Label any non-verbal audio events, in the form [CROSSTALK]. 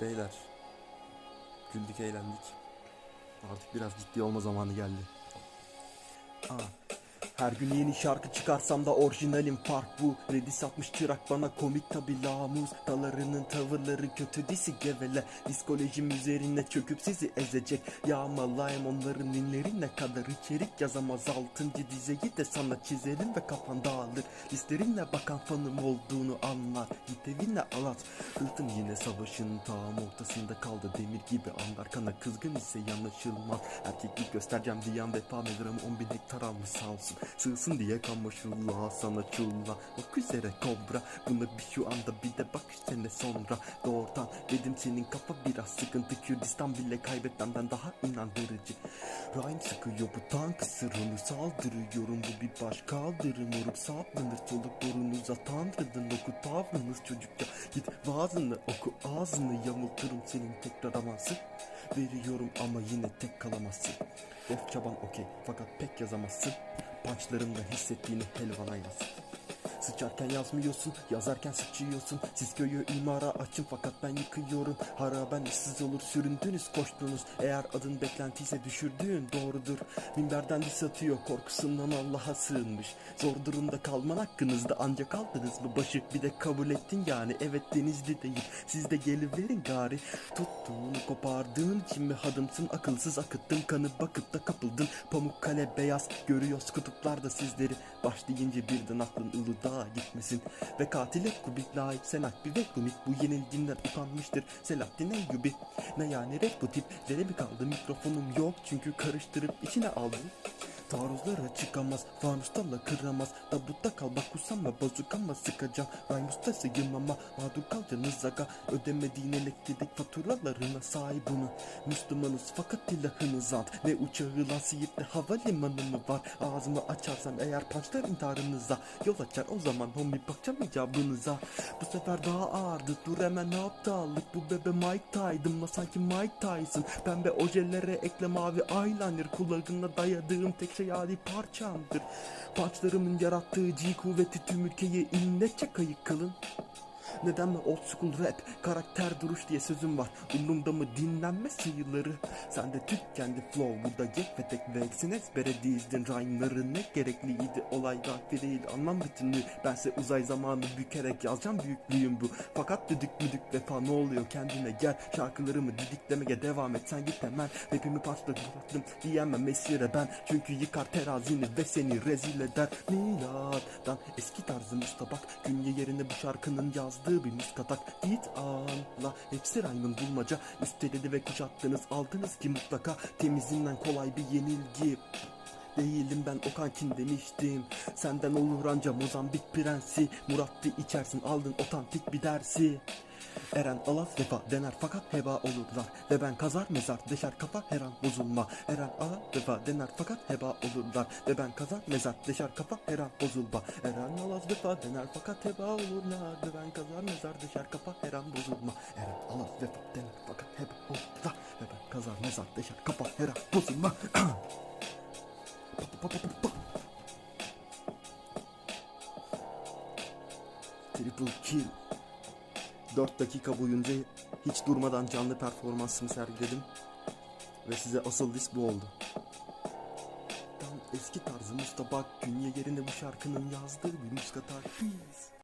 Beyler. Güldük eğlendik. Artık biraz ciddi olma zamanı geldi. Aa, her gün yeni şarkı çıkarsam da orijinalim fark bu. Redis satmış çırak bana komik tabi lamuz Dalarının tavırları kötü disi gevele. Diskolojim üzerine çöküp sizi ezecek. Yağmalayım onların dinlerine kadar içerik yazamaz. Altıncı dizeyi de sana çizerim ve kafan dağılır. Lislerinle bakan fanım olduğunu anlar. Git evine alat Hıltım yine savaşın tam ortasında kaldı. Demir gibi anlar. Kana kızgın ise yanaşılmaz Erkeklik göstereceğim diyen vefa mezramı on bin hektar almış sağ olsun Sığsın diye kamaşulla sana çulla Bak üzere kobra. Buna bir şu anda bir de bak üç sene sonra. Doğrudan dedim senin kafa biraz sıkıntı. Kürdistan bile kaybetmemden daha inandırıcı. Rhyme sıkıyor bu tank sırrını saldırıyorum. Bu bir baş kaldırım orup saplanır Soluk borunuza tanrıdan oku tavrınız çocukça. Git vaazını oku ağzını yamulturum senin tekrar avansı Veriyorum ama yine tek kalamazsın. Def çaban okey. Fakat pek yazamazsın Punchlarımda hissettiğini helvana yaz Sıçarken yazmıyorsun, yazarken sıçıyorsun. Siz köyü imara açın fakat ben yıkıyorum. Haraben işsiz olur süründünüz koştunuz. Eğer adın beklentiyse düşürdüğün doğrudur. Minberden dis atıyor korkusundan Allah'a sığınmış. Zor durumda kalman hakkınızda ancak aldınız mı başı. Bir de kabul ettin yani evet denizli değil. Siz de geliverin gari. Tuttuğunu kopardığın için mi hadımsın? Akılsız akıttın kanı bakıp da kapıldın. Pamukkale beyaz görüyoruz kutuplarda sizleri. Başlayınca birden aklın Uludağ'a gitmesin. Ve katile kubik layık senak bir ve komik Bu yenilginden utanmıştır. Selahattin Eyyubi. Ne yani rap bu tiplere mi kaldı? Mikrofonum yok çünkü karıştırıp içine aldım Taarruzlara çıkamaz Fanuslarla kıramaz. Tabutta kal bak usanma Bazukama sıkacağım. Raymusta sıyım ama Mağdur kalacaksınız aga Ödemediğin elektrik faturalarına sahip bunu. Müslümanız fakat ilahınız ant Ne uçağı lan Siirt'te havalimanı mı var? Ağzımı açarsam eğer pançlar intiharınıza Yol açar. O zaman homie bakacağım icabınıza. Bu sefer daha ağırdı dur hemen aptallık. Bu bebe Mike Tyson la sanki Mike Tyson. Pembe ojelere ekle mavi eyeliner Kulağına dayadığım tek adi parçamdır. Punchlarımın yarattığı G kuvveti tüm ülkeyi inletçe kayık kılın neden mi old school rap karakter duruş diye sözüm var? Umrumda mı dinlenme sayıları Sen de tük kendi flow burada gek ve tek ve eksin ezbere dizdin Rhyme'ları ne gerekliydi? Olay rakbi değil anlam bütünlüğü. Bense uzay zamanı bükerek yazacağım. Büyüklüğüm bu. Fakat düdük müdük vefa ne oluyor? Kendine gel. Şarkılarımı didiklemeye devam et. Sen git hemen. Rapimi parçaladım diyemem mesire ben. Çünkü yıkar terazini ve seni rezil eder. Milattan eski tarzım usta bak. Günye yerine bu şarkının yazdığı bir muskatak Git anla. Hepsi rhyme'ın bulmaca. Üsteledi ve kuşattınız aldınız ki mutlaka. Temizinden kolay bir yenilgi. Değilim ben Okan kim? demiştim. Senden olur anca Mozambik prensi. Murat'tı içersin aldın otantik bir dersi. Eren alas vefa dener fakat heba olurlar. Ve ben kazar mezar deşer kafa her an bozulma. Eren alas vefa dener fakat heba olurlar. Ve ben kazar mezar deşer kafa her an bozulma. Eren alas vefa dener fakat heba olurlar. Ve mezar deşer kafa her an bozulma Eren alas vefa dener fakat heba olurlar Ve ben kazar mezar deşer kafa her an bozulma. [CLEARS THROAT] Triple kill 4 dakika boyunca hiç durmadan canlı performansımı sergiledim. Ve size asıl disk bu oldu. Tam eski tarzım usta bak Günye yerine bu şarkının yazdığı bir muskatar Peace.